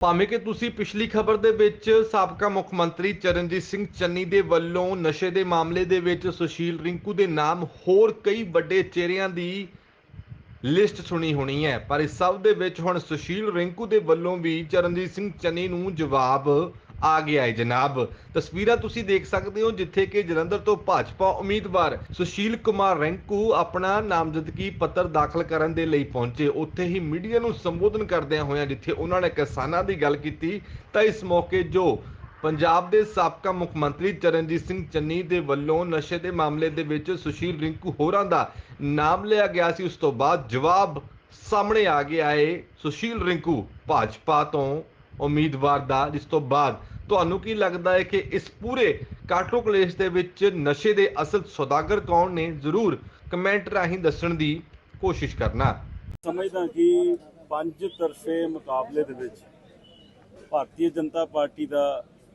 ਭਾਵੇਂ ਕਿ ਤੁਸੀਂ ਪਿਛਲੀ ਖਬਰ ਦੇ ਵਿੱਚ ਸਾਬਕਾ ਮੁੱਖ ਮੰਤਰੀ ਚਰਨਜੀਤ ਸਿੰਘ ਚੰਨੀ ਦੇ ਵੱਲੋਂ ਨਸ਼ੇ ਦੇ ਮਾਮਲੇ ਦੇ ਵਿੱਚ ਸੁਸ਼ੀਲ ਰਿੰਕੂ ਦੇ ਨਾਮ ਹੋਰ ਕਈ ਵੱਡੇ ਚਿਹਰਿਆਂ ਦੀ ਲਿਸਟ ਸੁਣੀ ਹੋਣੀ ਹੈ। ਪਰ ਇਸ ਸਭ ਦੇ ਵਿੱਚ ਹੁਣ ਸੁਸ਼ੀਲ ਰਿੰਕੂ ਦੇ ਵੱਲੋਂ ਵੀ ਚਰਨਜੀਤ ਸਿੰਘ ਚੰਨੀ ਨੂੰ ਜਵਾਬ ਆ ਗਿਆ ਹੈ ਜਨਾਬ। ਤਸਵੀਰਾਂ ਤੁਸੀਂ ਦੇਖ ਸਕਦੇ ਹੋ ਜਿੱਥੇ ਕਿ ਜਲੰਧਰ ਤੋਂ ਭਾਜਪਾ ਉਮੀਦਵਾਰ ਸੁਸ਼ੀਲ ਕੁਮਾਰ ਰਿੰਕੂ ਆਪਣਾ ਨਾਮਜ਼ਦਗੀ ਪੱਤਰ ਦਾਖਲ ਕਰਨ ਦੇ ਲਈ ਪਹੁੰਚੇ। ਉੱਥੇ ਹੀ ਮੀਡੀਆ ਨੂੰ ਸੰਬੋਧਨ ਕਰਦਿਆਂ ਹੋਇਆਂ ਜਿੱਥੇ ਉਹਨਾਂ ਨੇ ਕਿਸਾਨਾਂ ਦੀ ਗੱਲ ਕੀਤੀ, ਤਾਂ ਇਸ ਮੌਕੇ ਜੋ ਪੰਜਾਬ ਦੇ ਸਾਬਕਾ ਮੁੱਖ ਮੰਤਰੀ ਚਰਨਜੀਤ ਸਿੰਘ ਚੰਨੀ ਦੇ ਵੱਲੋਂ ਨਸ਼ੇ ਦੇ ਮਾਮਲੇ ਦੇ ਵਿੱਚ ਸੁਸ਼ੀਲ ਰਿੰਕੂ ਹੋਰਾਂ ਦਾ ਨਾਮ ਲਿਆ ਗਿਆ ਸੀ, ਉਸ ਤੋਂ ਬਾਅਦ ਜਵਾਬ ਸਾਹਮਣੇ ਆ ਗਿਆ ਏ ਸੁਸ਼ੀਲ ਰਿੰਕੂ, ਭਾਜਪਾ ਤੋਂ ਉਮੀਦਵਾਰ ਦਾ, ਜਿਸ ਤੋਂ ਬਾਅਦ ਤੁਹਾਨੂੰ ਕੀ ਲੱਗਦਾ ਹੈ ਕਿ ਇਸ ਪੂਰੇ ਕਾਟੋ ਕਲੇਸ਼ ਦੇ ਵਿੱਚ ਨਸ਼ੇ ਦੇ ਅਸਲ ਸੌਦਾਗਰ ਕੌਣ ਨੇ? ਜ਼ਰੂਰ ਕਮੈਂਟ ਰਾਹੀਂ ਦੱਸਣ ਦੀ ਕੋਸ਼ਿਸ਼ ਕਰਨਾ। ਸਮਝਦਾ ਕਿ ਪੰਜ ਤਰਫੇ ਮੁਕਾਬਲੇ ਦੇ ਵਿੱਚ ਭਾਰਤੀ ਜਨਤਾ ਪਾਰਟੀ ਦਾ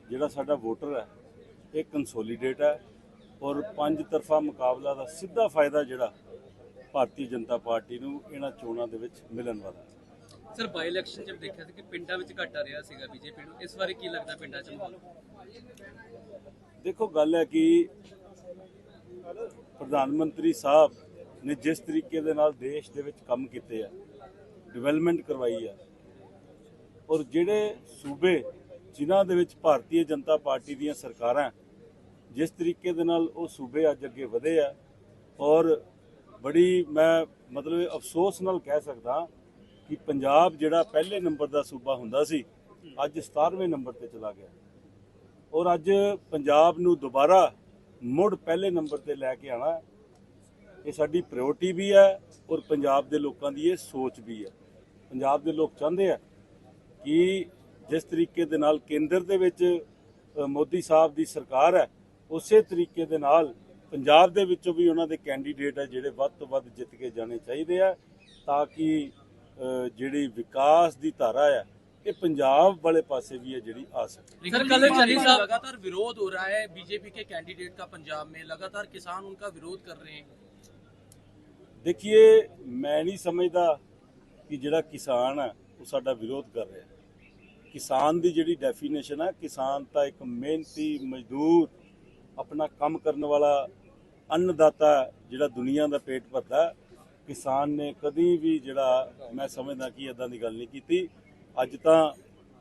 ਜਿਹੜਾ ਸਾਡਾ ਵੋਟਰ ਹੈ, ਇਹ ਕੰਸੋਲੀਡੇਟ ਹੈ ਔਰ ਪੰਜ ਤਰਫਾ ਮੁਕਾਬਲਾ ਦਾ ਸਿੱਧਾ ਫਾਇਦਾ ਜਿਹੜਾ ਭਾਰਤੀ ਜਨਤਾ ਪਾਰਟੀ ਨੂੰ ਇਹਨਾਂ ਚੋਣਾਂ ਦੇ ਵਿੱਚ ਮਿਲਣ ਵਾਲਾ ਹੈ। ਸਰ ਬਾਈ ਇਲੈਕਸ਼ਨ ਜਦ ਦੇਖਿਆ ਸੀ ਕਿ ਪਿੰਡਾਂ ਵਿੱਚ ਘਾਟਾ ਰਿਹਾ ਸੀਗਾ ਬੀਜੇਪੀ ਨੂੰ, ਇਸ ਬਾਰੇ ਕੀ ਲੱਗਦਾ ਪਿੰਡਾਂ 'ਚ ਦੇਖੋ, ਗੱਲ ਹੈ ਕਿ ਪ੍ਰਧਾਨ ਮੰਤਰੀ ਸਾਹਿਬ ਨੇ ਜਿਸ ਤਰੀਕੇ ਦੇ ਨਾਲ ਦੇਸ਼ ਦੇ ਵਿੱਚ ਕੰਮ ਕੀਤੇ ਆ ਡਿਵੈਲਪਮੈਂਟ ਕਰਵਾਈ ਆ, ਔਰ ਜਿਹੜੇ ਸੂਬੇ ਜਿਨ੍ਹਾਂ ਦੇ ਵਿੱਚ ਭਾਰਤੀ ਜਨਤਾ ਪਾਰਟੀ ਦੀਆਂ ਸਰਕਾਰਾਂ, ਜਿਸ ਤਰੀਕੇ ਦੇ ਨਾਲ ਉਹ ਸੂਬੇ ਅੱਜ ਅੱਗੇ ਵਧੇ ਆ, ਔਰ ਬੜੀ ਮੈਂ ਮਤਲਬ ਅਫਸੋਸ ਨਾਲ ਕਹਿ ਸਕਦਾ ਕਿ ਪੰਜਾਬ ਜਿਹੜਾ ਪਹਿਲੇ ਨੰਬਰ ਦਾ ਸੂਬਾ ਹੁੰਦਾ ਸੀ, ਅੱਜ 17ਵੇਂ ਨੰਬਰ ਤੇ ਚਲਾ ਗਿਆ। ਔਰ ਅੱਜ ਪੰਜਾਬ ਨੂੰ ਦੁਬਾਰਾ ਮੁੜ ਪਹਿਲੇ ਨੰਬਰ ਤੇ ਲੈ ਕੇ ਆਣਾ ਇਹ ਸਾਡੀ ਪ੍ਰਾਇੋਰਟੀ ਵੀ ਹੈ ਔਰ ਪੰਜਾਬ ਦੇ ਲੋਕਾਂ ਦੀ ਇਹ ਸੋਚ ਵੀ ਹੈ। ਪੰਜਾਬ ਦੇ ਲੋਕ ਚਾਹੁੰਦੇ ਆ ਕਿ ਜਿਸ ਤਰੀਕੇ ਦੇ ਨਾਲ ਕੇਂਦਰ ਦੇ ਵਿੱਚ ਮੋਦੀ ਸਾਹਿਬ ਦੀ ਸਰਕਾਰ ਹੈ, ਉਸੇ ਤਰੀਕੇ ਦੇ ਨਾਲ ਪੰਜਾਬ ਦੇ ਵਿੱਚੋਂ ਵੀ ਉਹਨਾਂ ਦੇ ਕੈਂਡੀਡੇਟ ਹੈ ਜਿਹੜੇ ਵੱਧ ਤੋਂ ਵੱਧ ਜਿੱਤ ਕੇ ਜਾਣੇ ਚਾਹੀਦੇ ਆ, ਤਾਂ ਕਿ ਜਿਹੜੀ ਵਿਕਾਸ ਦੀ ਧਾਰਾ ਹੈ ਇਹ ਪੰਜਾਬ ਵਾਲੇ ਪਾਸੇ ਵੀ ਹੈ ਜਿਹੜੀ ਆ ਸਕੇ सर कल चली साहब लगातार विरोध हो रहा है बीजेपी के कैंडिडेट का पंजाब में लगातार किसान उनका विरोध कर रहे हैं ਦੇਖੀਏ ਮੈਂ ਨਹੀਂ ਸਮਝਦਾ ਕਿ ਜਿਹੜਾ ਕਿਸਾਨ ਹੈ ਉਹ ਸਾਡਾ ਵਿਰੋਧ ਕਰ ਰਿਹਾ ਕਿਸਾਨ ਦੀ ਜਿਹੜੀ ਡੈਫੀਨੇਸ਼ਨ ਹੈ ਕਿਸਾਨ ਤਾਂ ਇੱਕ ਮਿਹਨਤੀ ਮਜ਼ਦੂਰ ਆਪਣਾ ਕੰਮ ਕਰਨ ਵਾਲਾ ਅੰਨਦਾਤਾ ਹੈ, ਜਿਹੜਾ ਦੁਨੀਆ ਦਾ ਪੇਟ ਭਰਦਾ ਹੈ। ਕਿਸਾਨ ਨੇ ਕਦੀ ਵੀ ਜਿਹੜਾ ਮੈਂ ਸਮਝਦਾ ਕਿ ਇਦਾਂ ਦੀ ਗੱਲ ਨਹੀਂ ਕੀਤੀ। ਅੱਜ ਤਾਂ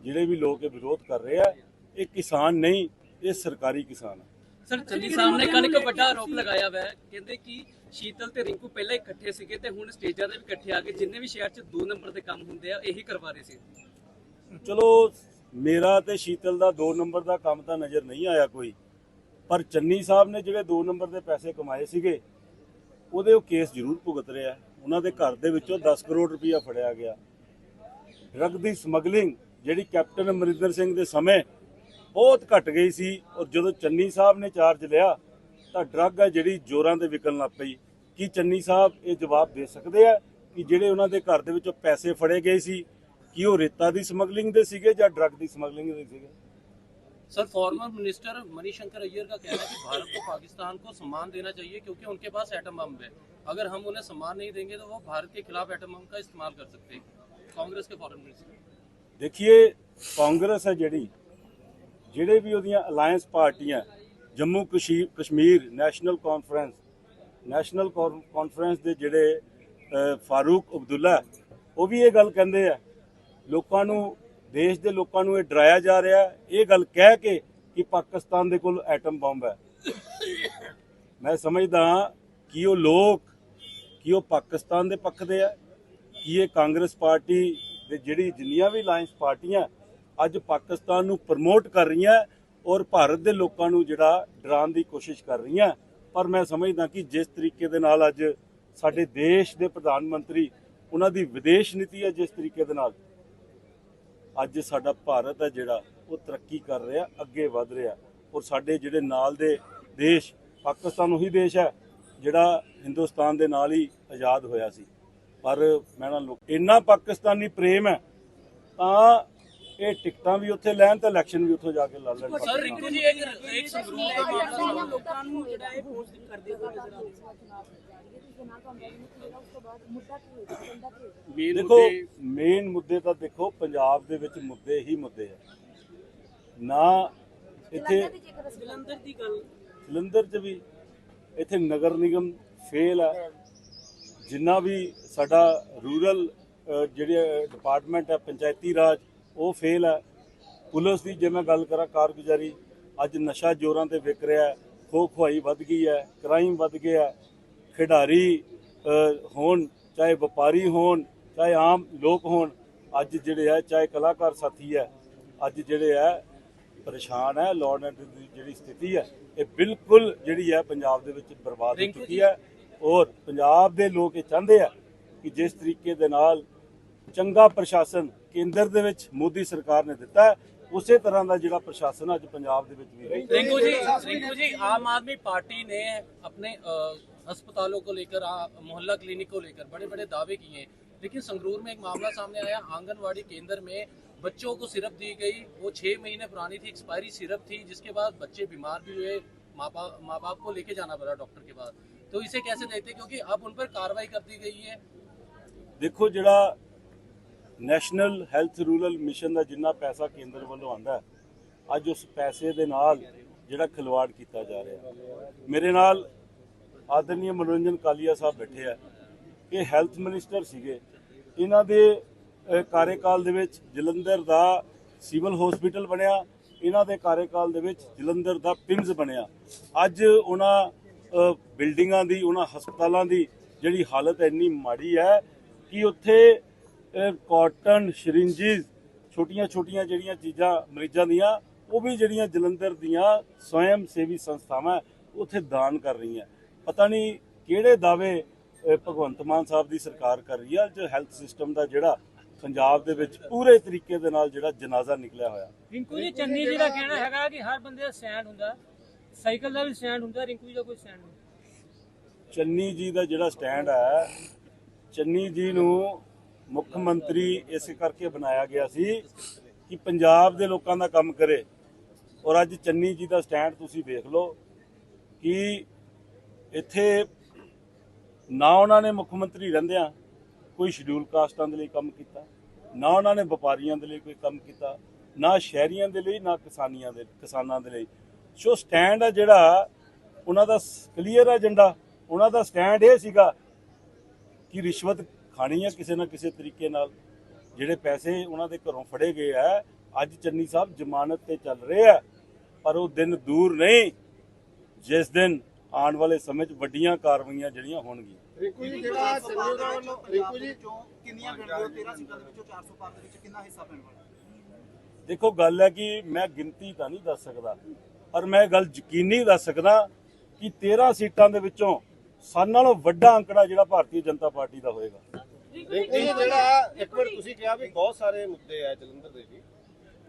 ਜਿਹੜੇ ਵੀ ਲੋਕ ਇਹ ਵਿਰੋਧ ਕਰ ਰਹੇ ਆ ਇਹ ਕਿਸਾਨ ਨਹੀਂ ਇਹ ਸਰਕਾਰੀ ਕਿਸਾਨ ਹੈ ਸਰ ਚੰਨੀ ਸਾਹਿਬ ਨੇ ਕੱਲ ਇੱਕ ਵੱਡਾ ਆਰੋਪ ਲਗਾਇਆ ਹੋਇਆ ਹੈ ਕਹਿੰਦੇ ਕਿ ਸ਼ੀਤਲ ਤੇ ਰਿੰਕੂ ਪਹਿਲਾਂ ਹੀ ਇਕੱਠੇ ਸੀਗੇ ਤੇ ਹੁਣ ਸਟੇਜਾਂ ਤੇ ਵੀ ਇਕੱਠੇ ਆ ਕੇ ਜਿੰਨੇ ਵੀ ਸ਼ਹਿਰ 'ਚ ਦੋ ਨੰਬਰ ਦੇ ਕੰਮ ਹੁੰਦੇ ਆ ਇਹੀ ਕਰਵਾ ਰਹੇ ਸੀ। ਚਲੋ ਮੇਰਾ ਤੇ ਸ਼ੀਤਲ ਦਾ 2 ਨੰਬਰ ਦਾ ਕੰਮ ਤਾਂ ਨਜ਼ਰ ਨਹੀਂ ਆਇਆ ਕੋਈ ਪਰ ਚੰਨੀ ਸਾਹਿਬ ਨੇ ਜਿਹੜੇ 2 ਨੰਬਰ ਦੇ ਪੈਸੇ ਕਮਾਏ ਸੀਗੇ ਉਹਦੇ ਉਹ ਕੇਸ ਜ਼ਰੂਰ ਭੁਗਤ ਰਿਹਾ ਉਹਨਾਂ ਦੇ ਘਰ ਦੇ ਵਿੱਚੋਂ 10 ਕਰੋੜ ਰੁਪਇਆ ਫੜਿਆ ਗਿਆ। ਡਰੱਗ ਦੀ ਸਮਗਲਿੰਗ ਜਿਹੜੀ ਕੈਪਟਨ ਅਮਰਿੰਦਰ ਸਿੰਘ ਦੇ ਸਮੇਂ ਬਹੁਤ ਘਟ ਗਈ ਸੀ ਔਰ ਜਦੋਂ ਚੰਨੀ ਸਾਹਿਬ ਨੇ ਚਾਰਜ ਲਿਆ, ਤਾਂ ਡਰੱਗ ਹੈ ਜਿਹੜੀ ਜ਼ੋਰਾਂ ਦੇ ਵਿਕਣ ਲੱਗ ਪਈ। ਕੀ ਚੰਨੀ ਸਾਹਿਬ ਇਹ ਜਵਾਬ ਦੇ ਸਕਦੇ ਆ ਕਿ ਜਿਹੜੇ ਉਹਨਾਂ ਦੇ ਘਰ ਦੇ ਵਿੱਚੋਂ ਪੈਸੇ ਫੜੇ ਗਏ ਸੀ, ਕਿ ਉਹ ਰੇਤਾ ਦੀ ਸਮਗਲਿੰਗ ਦੇ ਸੀਗੇ ਜਾਂ ਡਰੱਗ ਦੀ ਸਮਗਲਿੰਗ ਦੇ ਸੀਗੇ? sir former minister Manishankar Aiyar का कहना है कि भारत को पाकिस्तान को सम्मान देना चाहिए क्योंकि उनके पास एटम बम है अगर हम उन्हें सम्मान नहीं देंगे तो वो भारत के खिलाफ एटम बम का इस्तेमाल कर सकते हैं कांग्रेस के फॉरेन मिनिस्टर ਦੇਖੀਏ ਕਾਂਗਰਸ ਹੈ ਜਿਹੜੀ ਜਿਹੜੇ ਵੀ ਉਹਦੀਆਂ ਅਲਾਈਅੰਸ ਪਾਰਟੀਆਂ Jammu Kash- Kashmir national conference national ਕਾਨ- ਕਾਨਫਰੰਸ ਦੇ ਜਿਹੜੇ ਅ, ਫਾਰੂਕ ਅਬਦੁੱਲਾ ਉਹ ਵੀ ਇਹ ਗੱਲ ਕਹਿੰਦੇ ਆ ਲੋਕਾਂ ਨੂੰ ਦੇਸ਼ ਦੇ ਲੋਕਾਂ ਨੂੰ ਇਹ ਡਰਾਇਆ ਜਾ ਰਿਹਾ ਹੈ, ਇਹ ਗੱਲ ਕਹਿ ਕੇ ਕਿ ਪਾਕਿਸਤਾਨ ਦੇ ਕੋਲ ਐਟਮ ਬੰਬ ਹੈ। ਮੈਂ ਸਮਝਦਾ ਕਿ ਉਹ ਲੋਕ ਕਿ ਉਹ ਪਾਕਿਸਤਾਨ ਦੇ ਪੱਖ ਦੇ ਆ ਕਿ ਇਹ ਕਾਂਗਰਸ ਪਾਰਟੀ ਦੇ ਜਿਹੜੀ ਜਿੰਨੀਆਂ ਵੀ ਅਲਾਈਅੰਸ ਪਾਰਟੀਆਂ ਅੱਜ ਪਾਕਿਸਤਾਨ ਨੂੰ ਪ੍ਰਮੋਟ ਕਰ ਰਹੀਆਂ ਔਰ ਭਾਰਤ ਦੇ ਲੋਕਾਂ ਨੂੰ ਜਿਹੜਾ ਡਰਾਉਣ ਦੀ ਕੋਸ਼ਿਸ਼ ਕਰ ਰਹੀਆਂ। ਪਰ ਮੈਂ ਸਮਝਦਾ ਕਿ ਜਿਸ ਤਰੀਕੇ ਦੇ ਨਾਲ ਅੱਜ ਸਾਡੇ ਦੇਸ਼ ਦੇ ਪ੍ਰਧਾਨ ਮੰਤਰੀ ਉਹਨਾਂ ਦੀ ਵਿਦੇਸ਼ ਨੀਤੀ ਹੈ ਜਿਸ ਤਰੀਕੇ ਦੇ ਨਾਲ। ਅੱਜ ਸਾਡਾ ਭਾਰਤ ਹੈ ਜਿਹੜਾ ਉਹ ਤਰੱਕੀ ਕਰ ਰਿਹਾ, ਅੱਗੇ ਵਧ ਰਿਹਾ। ਔਰ ਸਾਡੇ ਜਿਹੜੇ ਨਾਲ ਦੇ ਦੇਸ਼, ਪਾਕਿਸਤਾਨ ਉਹੀ ਦੇਸ਼ ਹੈ ਜਿਹੜਾ ਹਿੰਦੁਸਤਾਨ ਦੇ ਨਾਲ ਹੀ ਆਜ਼ਾਦ ਹੋਇਆ ਸੀ। ਪਰ ਮੈਂ ਨਾ ਲੋਕ ਇੰਨਾ ਪਾਕਿਸਤਾਨੀ ਪ੍ਰੇਮ ਹੈ, ਤਾਂ ਇਹ ਟਿਕਟਾਂ ਵੀ ਉੱਥੇ ਲੈਣ ਤੇ ਇਲੈਕਸ਼ਨ ਵੀ ਉੱਥੋਂ ਜਾ ਕੇ ਲੜ ਲੈਣ। ਸਰ, ਰਿੰਕੂ ਜੀ, ਇੱਕ ਇੱਕ ਸੰਗਰੂਰ ਦਾ ਮਾਮਲਾ ਲੋਕਾਂ ਨੂੰ ਜਿਹੜਾ ਇਹ ਪੋਸਟ ਕਰਦੇ ਹੋਏ ਨਜ਼ਰ ਆਉਂਦੇ ਮੇਨ ਦੇਖੋ ਮੇਨ ਮੁੱਦੇ ਤਾਂ ਦੇਖੋ ਪੰਜਾਬ ਦੇ ਵਿੱਚ ਮੁੱਦੇ ਹੀ ਮੁੱਦੇ ਆ। ਨਾ ਇੱਥੇ ਜਲੰਧਰ ਦੀ ਗੱਲ। ਜਲੰਧਰ 'ਚ ਵੀ ਇੱਥੇ ਨਗਰ ਨਿਗਮ ਫੇਲ ਆ। ਜਿੰਨਾ ਵੀ ਸਾਡਾ ਰੂਰਲ ਜਿਹੜੇ ਡਿਪਾਰਟਮੈਂਟ ਹੈ ਪੰਚਾਇਤੀ ਰਾਜ ਉਹ ਫੇਲ ਹੈ ਪੁਲਿਸ ਦੀ ਜੇ ਮੈਂ ਗੱਲ ਕਰਾਂ ਕਾਰਗੁਜ਼ਾਰੀ ਅੱਜ ਨਸ਼ਾ ਜੋਰਾਂ ਤੇ ਵਿਕ ਰਿਹਾ ਖੋ ਖੁਆਈ ਵੱਧ ਗਈ ਹੈ ਕ੍ਰਾਈਮ ਵੱਧ ਗਿਆ। ਖਿਡਾਰੀ ਹੋਣ ਚਾਹੇ ਵਪਾਰੀ ਹੋਣ ਚਾਹੇ ਆਮ ਲੋਕ ਹੋਣ ਅੱਜ ਜਿਹੜੇ ਆ ਚਾਹੇ ਕਲਾਕਾਰ ਸਾਥੀ ਹੈ ਅੱਜ ਜਿਹੜੇ ਆ ਪਰੇਸ਼ਾਨ ਹੈ ਲਾਅ ਦੀ ਜਿਹੜੀ ਸਥਿਤੀ ਹੈ ਇਹ ਬਿਲਕੁਲ ਜਿਹੜੀ ਹੈ ਪੰਜਾਬ ਦੇ ਵਿੱਚ ਬਰਬਾਦ ਹੋ ਚੁੱਕੀ ਹੈ ਔਰ ਪੰਜਾਬ ਦੇ ਲੋਕ ਇਹ ਚਾਹੁੰਦੇ ਆ ਕਿ ਜਿਸ ਤਰੀਕੇ ਦੇ ਨਾਲ ਚੰਗਾ ਪ੍ਰਸ਼ਾਸਨ ਕੇਂਦਰ ਦੇ ਵਿੱਚ ਮੋਦੀ ਸਰਕਾਰ ਨੇ ਦਿੱਤਾ ਉਸੇ ਤਰ੍ਹਾਂ ਦਾ ਜਿਹੜਾ ਪ੍ਰਸ਼ਾਸਨ ਅੱਜ ਪੰਜਾਬ ਦੇ ਵਿੱਚ ਵੀ ਰਿੰਕੂ ਜੀ ਰਿੰਕੂ ਜੀ ਆਮ ਆਦਮੀ ਪਾਰਟੀ ਨੇ ਆਪਣੇ अस्पतालों को लेकर आ, मोहल्ला क्लिनिक को लेकर बड़े बड़े दावे किए हैं लेकिन संगरूर में एक मामला सामने आया आंगनवाड़ी केंद्र में बच्चों को सिरप दी गई वो छह महीने पुरानी थी एक्सपायरी सिरप थी जिसके बाद बच्चे बीमार भी हुए माँ बाप माँ बाप को लेके जाना पड़ा डॉक्टर के पास तो इसे कैसे देखते हैं? क्योंकि अब उन पर कार्रवाई कर दी गई है ਦੇਖੋ ਜਿਹੜਾ ਨੈਸ਼ਨਲ ਹੈਲਥ ਰੂਰਲ ਮਿਸ਼ਨ ਦਾ ਜਿੰਨਾ ਪੈਸਾ ਕੇਂਦਰ ਵੱਲੋਂ ਆਂਦਾ ਅੱਜ ਉਸ ਪੈਸੇ ਦੇ ਨਾਲ ਜਿਹੜਾ ਖਿਲਵਾੜ ਕੀਤਾ ਜਾ ਰਿਹਾ ਮੇਰੇ ਨਾਲ ਆਦਰਨੀय ਮਨੋਰੰਜਨ ਕਾਲੀਆ ਸਾਹਿਬ ਬੈਠੇ ਆ। ਇਹ ਹੈਲਥ ਮਿਨਿਸਟਰ ਸੀਗੇ। ਇਹਨਾਂ ਦੇ ਕਾਰਜਕਾਲ ਦੇ ਵਿੱਚ ਜਲੰਧਰ ਦਾ ਸਿਵਲ ਹਸਪੀਟਲ ਬਣਿਆ। ਇਹਨਾਂ ਦੇ ਕਾਰਜਕਾਲ ਦੇ ਵਿੱਚ ਜਲੰਧਰ ਦਾ ਪਿੰਗਸ ਬਣਿਆ। ਅੱਜ ਉਹਨਾਂ ਬਿਲਡਿੰਗਾਂ ਦੀ ਉਹਨਾਂ ਹਸਪਤਾਲਾਂ ਦੀ ਜਿਹੜੀ ਹਾਲਤ ਇੰਨੀ ਮਾੜੀ ਹੈ ਕਿ ਉੱਥੇ ਅਹ, ਕਾਟਨ ਸ਼ਰਿੰਜਿਸ ਛੋਟੀਆਂ ਛੋਟੀਆਂ ਜਿਹੜੀਆਂ ਚੀਜ਼ਾਂ ਮਰੀਜ਼ਾਂ ਦੀਆਂ ਉਹ ਵੀ ਜਿਹੜੀਆਂ ਜਲੰਧਰ ਦੀਆਂ ਸਵੈਮ ਸੇਵੀ ਸੰਸਥਾਵਾਂ ਉੱਥੇ ਦਾਨ ਕਰ ਰਹੀਆਂ। ਪਤਾ ਨਹੀਂ ਕਿਹੜੇ ਦਾਅਵੇ ਭਗਵੰਤ ਮਾਨ ਸਾਹਿਬ ਦੀ ਸਰਕਾਰ ਕਰ ਰਹੀ ਹੈ ਜੋ ਹੈਲਥ ਸਿਸਟਮ ਦਾ ਜਿਹੜਾ ਪੰਜਾਬ ਦੇ ਵਿੱਚ ਪੂਰੇ ਤਰੀਕੇ ਦੇ ਨਾਲ ਜਿਹੜਾ ਜਨਾਜ਼ਾ ਨਿਕਲਿਆ ਹੋਇਆ। ਰਿੰਕੂ ਜੀ ਚੰਨੀ ਜੀ ਦਾ ਕਹਿਣਾ ਹੈਗਾ ਕਿ ਹਰ ਬੰਦੇ ਦਾ ਸਟੈਂਡ ਹੁੰਦਾ ਸਾਈਕਲ ਦਾ ਵੀ ਸਟੈਂਡ ਹੁੰਦਾ ਰਿੰਕੂ ਜੀ ਦਾ ਕੋਈ ਸਟੈਂਡ ਨਹੀਂ। ਚੰਨੀ ਜੀ ਦਾ ਜਿਹੜਾ ਸਟੈਂਡ ਹੈ ਚੰਨੀ ਜੀ ਨੂੰ ਮੁੱਖ ਮੰਤਰੀ ਇਸ ਕਰਕੇ ਬਣਾਇਆ ਗਿਆ ਸੀ ਕਿ ਪੰਜਾਬ ਦੇ ਲੋਕਾਂ ਦਾ ਕੰਮ ਕਰੇ। ਔਰ ਅੱਜ ਚੰਨੀ ਜੀ ਦਾ ਸਟੈਂਡ ਤੁਸੀਂ ਵੇਖ ਲਓ ਕਿ ਇੱਥੇ ਨਾ ਉਹਨਾਂ ਨੇ ਮੁੱਖ ਮੰਤਰੀ ਰਹਿੰਦਿਆਂ ਕੋਈ ਸ਼ਡਿਊਲ ਕਾਸਟਾਂ ਦੇ ਲਈ ਕੰਮ ਕੀਤਾ, ਨਾ ਉਹਨਾਂ ਨੇ ਵਪਾਰੀਆਂ ਦੇ ਲਈ ਕੋਈ ਕੰਮ ਕੀਤਾ, ਨਾ ਸ਼ਹਿਰੀਆਂ ਦੇ ਲਈ, ਨਾ ਕਿਸਾਨੀਆਂ ਦੇ, ਕਿਸਾਨਾਂ ਦੇ ਲਈ। ਸੋ ਸਟੈਂਡ ਆ ਜਿਹੜਾ, ਉਹਨਾਂ ਦਾ ਕਲੀਅਰ ਏਜੰਡਾ ਉਹਨਾਂ ਦਾ ਸਟੈਂਡ ਇਹ ਸੀਗਾ ਕਿ ਰਿਸ਼ਵਤ ਖਾਣੀ ਹੈ ਕਿਸੇ ਨਾ ਕਿਸੇ ਤਰੀਕੇ ਨਾਲ। ਜਿਹੜੇ ਪੈਸੇ ਉਹਨਾਂ ਦੇ ਘਰੋਂ ਫੜੇ ਗਏ ਆ, ਅੱਜ ਚੰਨੀ ਸਾਹਿਬ ਜ਼ਮਾਨਤ ਤੇ ਚੱਲ ਰਹੇ ਆ, ਪਰ ਉਹ ਦਿਨ ਦੂਰ ਨਹੀਂ। ਜਿਸ ਦਿਨ ਆਉਣ ਵਾਲੇ ਸਮੇਂ 'ਚ ਵੱਡੀਆਂ ਕਾਰਵਾਈਆਂ ਜਿਹੜੀਆਂ ਹੋਣਗੀਆਂ। ਰਿੰਕੂ ਜੀ ਜਿਹੜਾ ਦਾ ਵੱਲੋਂ ਰਿੰਕੂ ਜੀ ਕਿੰਨੀਆਂ ਹੋ? 13 ਸੀਟਾਂ ਦੇ ਵਿੱਚੋਂ 400 ਪਾਰ ਦੇ ਵਿੱਚ ਕਿੰਨਾ ਹਿੱਸਾ ਪੈਣ ਵਾਲਾ ਦੇਖੋ ਗੱਲ ਹੈ ਕਿ ਮੈਂ ਗਿਣਤੀ ਤਾਂ ਨਹੀਂ ਦੱਸ ਸਕਦਾ ਪਰ ਮੈਂ ਇਹ ਗੱਲ ਯਕੀਨੀ ਦੱਸ ਸਕਦਾ ਕਿ 13 ਸੀਟਾਂ ਦੇ ਵਿੱਚੋਂ ਸਾਰਿਆਂ ਨਾਲੋਂ ਵੱਡਾ ਅੰਕੜਾ ਜਿਹੜਾ ਭਾਰਤੀ ਜਨਤਾ ਪਾਰਟੀ ਦਾ ਹੋਏਗਾ। ਰਿੰਕੂ ਜੀ ਜਿਹੜਾ ਇੱਕ ਮਿੰਟ ਤੁਸੀਂ ਕਿਹਾ ਵੀ ਬਹੁਤ ਸਾਰੇ ਮੁੱਦੇ ਆ ਜਲੰਧਰ ਦੇ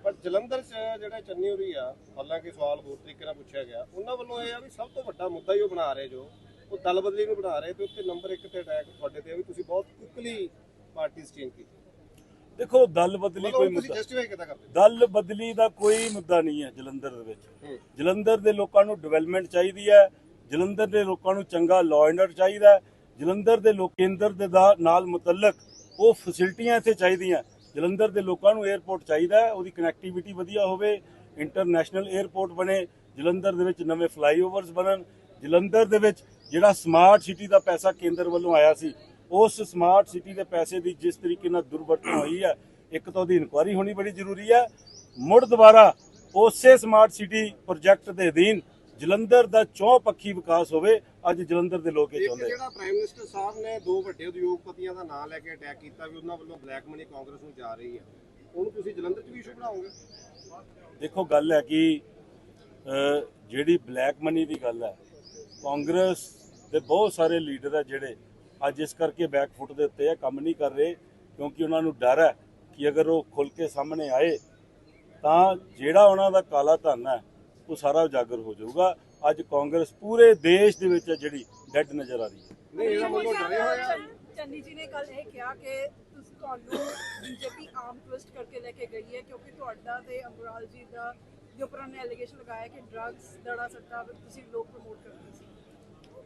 ਪਰ ਜਲੰਧਰ 'ਚ ਜਿਹੜਾ ਚੰਨੀ ਹੋਰੀ ਆ ਹਾਲਾਂਕਿ ਸਵਾਲ ਹੋਰ ਤਰੀਕੇ ਨਾਲ ਪੁੱਛਿਆ ਗਿਆ ਉਹਨਾਂ ਵੱਲੋਂ ਇਹ ਆ ਵੀ ਸਭ ਤੋਂ ਵੱਡਾ ਮੁੱਦਾ ਹੀ ਉਹ ਬਣਾ ਰਹੇ ਜੋ ਉਹ ਦਲ ਬਦਲੀ ਨੂੰ ਬਣਾ ਰਹੇ ਤੇ ਉੱਤੇ ਨੰਬਰ 1 ਤੇ ਅਟੈਕ ਤੁਹਾਡੇ ਤੇ ਆ ਵੀ ਤੁਸੀਂ ਬਹੁਤ ਕੁਇਕਲੀ ਪਾਰਟੀ ਚੇਂਜ ਕੀਤੀ। ਦੇਖੋ ਦਲ ਬਦਲੀ ਕੋਈ ਮੁੱਦਾ ਦਲ ਬਦਲੀ ਦਾ ਕੋਈ ਮੁੱਦਾ ਨਹੀਂ ਹੈ ਜਲੰਧਰ ਦੇ ਵਿੱਚ। ਜਲੰਧਰ ਦੇ ਲੋਕਾਂ ਨੂੰ ਡਿਵੈਲਪਮੈਂਟ ਚਾਹੀਦੀ ਹੈ ਜਲੰਧਰ ਦੇ ਲੋਕਾਂ ਨੂੰ ਚੰਗਾ ਲਾਅ ਐਂਡ ਆਰਡਰ ਚਾਹੀਦਾ ਜਲੰਧਰ ਦੇ ਲੋਕ ਕੇਂਦਰ ਦਾ- ਨਾਲ ਮੁਤਲਕ ਉਹ ਫੈਸਿਲਿਟੀਆਂ ਇੱਥੇ ਚਾਹੀਦੀਆਂ। ਜਲੰਧਰ ਦੇ ਲੋਕਾਂ ਨੂੰ 에ਅਰਪੋਰਟ ਚਾਹੀਦਾ ਹੈ, ਉਹਦੀ ਕਨੈਕਟੀਵਿਟੀ ਵਧੀਆ ਹੋਵੇ ਇੰਟਰਨੈਸ਼ਨਲ 에ਅਰਪੋਰਟ ਬਣੇ, ਜਲੰਧਰ ਦੇ ਵਿੱਚ ਨਵੇਂ ਫਲਾਈਓਵਰਸ ਬਣਨ, ਜਲੰਧਰ ਦੇ ਵਿੱਚ ਜਿਹੜਾ ਸਮਾਰਟ ਸਿਟੀ ਦਾ ਪੈਸਾ ਕੇਂਦਰ ਵੱਲੋਂ ਆਇਆ ਸੀ, ਉਸ ਸਮਾਰਟ ਸਿਟੀ ਦੇ ਪੈਸੇ ਦੀ ਜਿਸ ਤਰੀਕੇ ਨਾਲ ਦੁਰਵਰਤੋਂ ਹੋਈ ਹੈ, ਇੱਕ ਤਾਂ ਉਹਦੀ ਇਨਕੁਆਇਰੀ ਹੋਣੀ ਬੜੀ ਜ਼ਰੂਰੀ ਹੈ, ਮੁੜ ਦੁਬਾਰਾ ਉਸੇ ਸਮਾਰਟ ਸਿਟੀ ਪ੍ਰੋਜੈਕਟ ਦੇ ਅਧੀਨ ਜਲੰਧਰ ਦਾ ਚੌਪੱਖੀ ਵਿਕਾਸ ਹੋਵੇ ਅੱਜ ਜਲੰਧਰ ਦੇ ਲੋਕ ਇਹ ਚਾਹੁੰਦੇ। ਜਿਹੜਾ ਪ੍ਰਾਈਮ ਮਿਨਿਸਟਰ ਸਾਹਿਬ ਨੇ ਦੋ ਵੱਡੇ ਉਦਯੋਗਪਤੀਆਂ ਦਾ ਨਾਮ ਲੈ ਕੇ ਅਟੈਕ ਕੀਤਾ ਵੀ ਉਹਨਾਂ ਵੱਲੋਂ ਬਲੈਕ ਮਨੀ ਕਾਂਗਰਸ ਨੂੰ ਜਾ ਰਹੀ ਹੈ। ਉਹਨੂੰ ਤੁਸੀਂ ਜਲੰਧਰ 'ਚ ਵੀ ਇਸ਼ੂ ਬਣਾਓਗੇ? ਦੇਖੋ ਗੱਲ ਹੈ ਕਿ ਜਿਹੜੀ ਬਲੈਕ ਮਨੀ ਦੀ ਗੱਲ ਹੈ ਕਾਂਗਰਸ ਦੇ ਬਹੁਤ ਸਾਰੇ ਲੀਡਰ ਹੈ ਜਿਹੜੇ ਅੱਜ ਇਸ ਕਰਕੇ ਬੈਕਫੁੱਟ ਦੇ ਉੱਤੇ ਆ ਕੰਮ ਨਹੀਂ ਕਰ ਰਹੇ ਕਿਉਂਕਿ ਉਹਨਾਂ ਨੂੰ ਡਰ ਹੈ ਕਿ ਅਗਰ ਉਹ ਖੁੱਲ ਕੇ ਸਾਹਮਣੇ ਆਏ ਤਾਂ ਜਿਹੜਾ ਉਹਨਾਂ ਦਾ ਕਾਲਾ ਧਨ ਹੈ ਉਹ ਸਾਰਾ ਉਜਾਗਰ ਹੋ ਜਾਊਗਾ। ਅੱਜ ਕਾਂਗਰਸ ਪੂਰੇ ਦੇਸ਼ ਦੇ ਵਿੱਚ ਜਿਹੜੀ ਡੈਡ ਨਜ਼ਰ ਆ ਰਹੀ ਹੈ। ਨਹੀਂ ਇਹਨਾਂ ਵੱਲੋਂ ਡਰੇ ਹੋਏ ਆ। ਚੰਨੀ ਜੀ ਨੇ ਕੱਲ ਇਹ ਕਿਹਾ ਕਿ ਤੁਸੀਂ ਤੁਹਾਨੂੰ ਬੀਜੇਪੀ ਆਮ ਟਵਿਸਟ ਕਰਕੇ ਲੈ ਕੇ ਗਈ ਹੈ ਕਿਉਂਕਿ ਤੁਹਾਡਾ ਤੇ ਅੰਬਰਾਲ ਜੀ ਦਾ ਦੇ ਉੱਪਰ ਉਹਨੇ ਐਲੀਗੇਸ਼ਨ ਲਗਾਇਆ ਕਿ ਡਰੱਗਸ ਦੜਾ ਸੱਟਾ ਤੁਸੀਂ ਲੋਕ ਪ੍ਰਮੋਟ ਕਰਦੇ ਸੀ।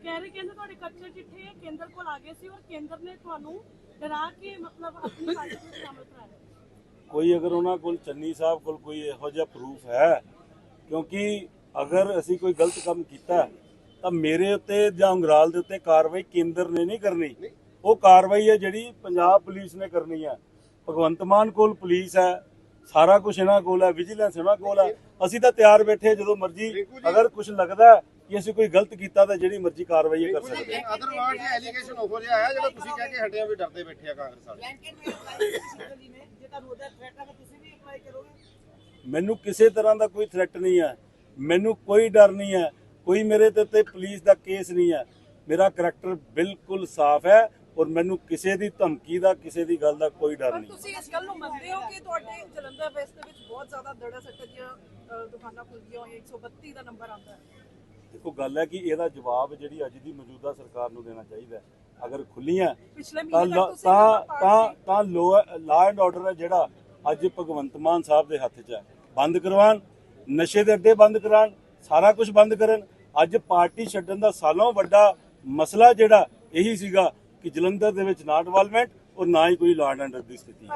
ਕਹਿ ਰਹੇ ਕਹਿੰਦੇ ਤੁਹਾਡੇ ਕੱਚੇ ਚਿੱਠੇ ਕੇਂਦਰ ਕੋਲ ਆ ਗਏ ਸੀ ਔਰ ਕੇਂਦਰ ਨੇ ਤੁਹਾਨੂੰ ਡਰਾ ਕੇ ਮਤਲਬ ਆਪਣੀ ਪਾਰਟੀ ਵਿੱਚ ਸ਼ਾਮਲ ਕਰਾਇਆ ਕੋਈ ਅਗਰ ਉਹਨਾਂ ਕੋਲ ਚੰਨੀ ਸਾਹਿਬ ਕੋਲ ਕੋਈ ਇਹੋ ਜਿਹਾ ਪ੍ਰੂਫ ਹੈ ਕਿਉਂਕਿ ਅਗਰ ਅਸੀਂ ਕੋਈ ਗਲਤ ਕੰਮ ਕੀਤਾ ਤਾਂ ਮੇਰੇ ਉੱਤੇ ਜਾਂ ਅੰਗਰਾਲ ਦੇ ਉੱਤੇ ਕਾਰਵਾਈ ਕੇਂਦਰ ਨੇ ਨਹੀਂ ਕਰਨੀ। ਉਹ ਕਾਰਵਾਈ ਹੈ ਜਿਹੜੀ ਪੰਜਾਬ ਪੁਲਿਸ ਨੇ ਕਰਨੀ ਹੈ। ਭਗਵੰਤ ਮਾਨ ਕੋਲ ਪੁਲਿਸ ਹੈ ਸਾਰਾ ਕੁਝ ਇਹਨਾਂ ਕੋਲ ਹੈ ਵਿਜੀਲੈਂਸ ਇਹਨਾਂ ਕੋਲ ਹੈ। ਅਸੀਂ ਤਾਂ ਤਿਆਰ ਬੈਠੇ ਜਦੋਂ ਮਰਜ਼ੀ ਅਗਰ ਕੁਝ ਲੱਗਦਾ ਕਿ ਅਸੀਂ ਕੋਈ ਗਲਤ ਕੀਤਾ ਤਾਂ ਜਿਹੜੀ ਮਰਜ਼ੀ ਕਾਰਵਾਈ ਕਰ ਸਕਦੇ ਹਾਂ। ਅਦਰਵਾਈਜ਼ ਐਲੀਗੇਸ਼ਨ ਉਹੋ ਜਿਹਾ ਹੈ ਜਿਹੜਾ ਤੁਸੀਂ ਕਹਿ ਕੇ ਹਟਿਆ ਵੀ ਡਰਦੇ ਬੈਠੇ ਆ ਕਾਂਗਰਸ ਵਾਲੇ। ਮੈਨੂੰ ਕਿਸੇ ਤਰ੍ਹਾਂ ਦਾ ਕੋਈ ਥ੍ਰੈਟ ਨਹੀਂ ਹੈ। ਮੈਨੂੰ ਕੋਈ ਡਰ ਨਹੀਂ ਹੈ। ਕੋਈ ਮੇਰੇ ਤੇ ਉੱਤੇ ਪੁਲਿਸ ਦਾ ਕੇਸ ਨਹੀਂ ਹੈ। ਮੇਰਾ ਕਰੈਕਟਰ ਬਿਲਕੁਲ ਸਾਫ਼ ਹੈ ਔਰ ਮੈਨੂੰ ਕਿਸੇ ਦੀ ਧਮਕੀ ਦਾ ਕਿਸੇ ਦੀ ਗੱਲ ਦਾ ਕੋਈ ਡਰ ਨਹੀਂ। ਤੁਸੀਂ ਇਸ ਗੱਲ ਨੂੰ ਮੰਨਦੇ ਹੋ ਕਿ ਤੁਹਾਡੇ ਜਲੰਧਰ ਵੈਸਟ ਦੇ ਵਿੱਚ ਬਹੁਤ ਜ਼ਿਆਦਾ ਦੜਾ ਸੱਟਾ ਦੀਆਂ ਦੁਕਾਨਾਂ ਖੁੱਲ੍ਹੀਆਂ ਹੋਈਆਂ 132 ਦਾ ਨੰਬਰ ਆਉਂਦਾ ਹੈ। ਦੇਖੋ ਗੱਲ ਹੈ ਕਿ ਇਹਦਾ ਜਵਾਬ ਜਿਹੜੀ ਅੱਜ ਦੀ ਮੌਜੂਦਾ ਸਰਕਾਰ ਨੂੰ ਦੇਣਾ ਚਾਹੀਦਾ। ਅਗਰ ਖੁੱਲੀਆਂ ਤਾਂ ਤਾਂ ਤਾਂ ਤਾਂ ਲਾ ਐਂਡ ਆਰਡਰ ਹੈ ਜਿਹੜਾ ਅੱਜ ਭਗਵੰਤ ਮਾਨ ਸਾਹਿਬ ਦੇ ਹੱਥ 'ਚ ਹੈ। ਬੰਦ ਕਰਵਾਉਣ ਨਸ਼ੇ ਦੇ ਅੱਡੇ ਬੰਦ ਕਰਾਉਣ, ਸਾਰਾ ਕੁਝ ਬੰਦ ਕਰਨ। ਅੱਜ ਪਾਰਟੀ ਛੱਡਣ ਦਾ ਸਾਲੋਂ ਵੱਡਾ ਮਸਲਾ ਜਿਹੜਾ, ਇਹੀ ਸੀਗਾ ਕਿ ਜਲੰਧਰ ਦੇ ਵਿੱਚ ਨਾ ਡਿਵੈਲਪਮੈਂਟ ਔਰ ਨਾ ਹੀ ਕੋਈ ਲਾਅ ਐਂਡ ਆਰਡਰ ਦੀ ਸਥਿਤੀ।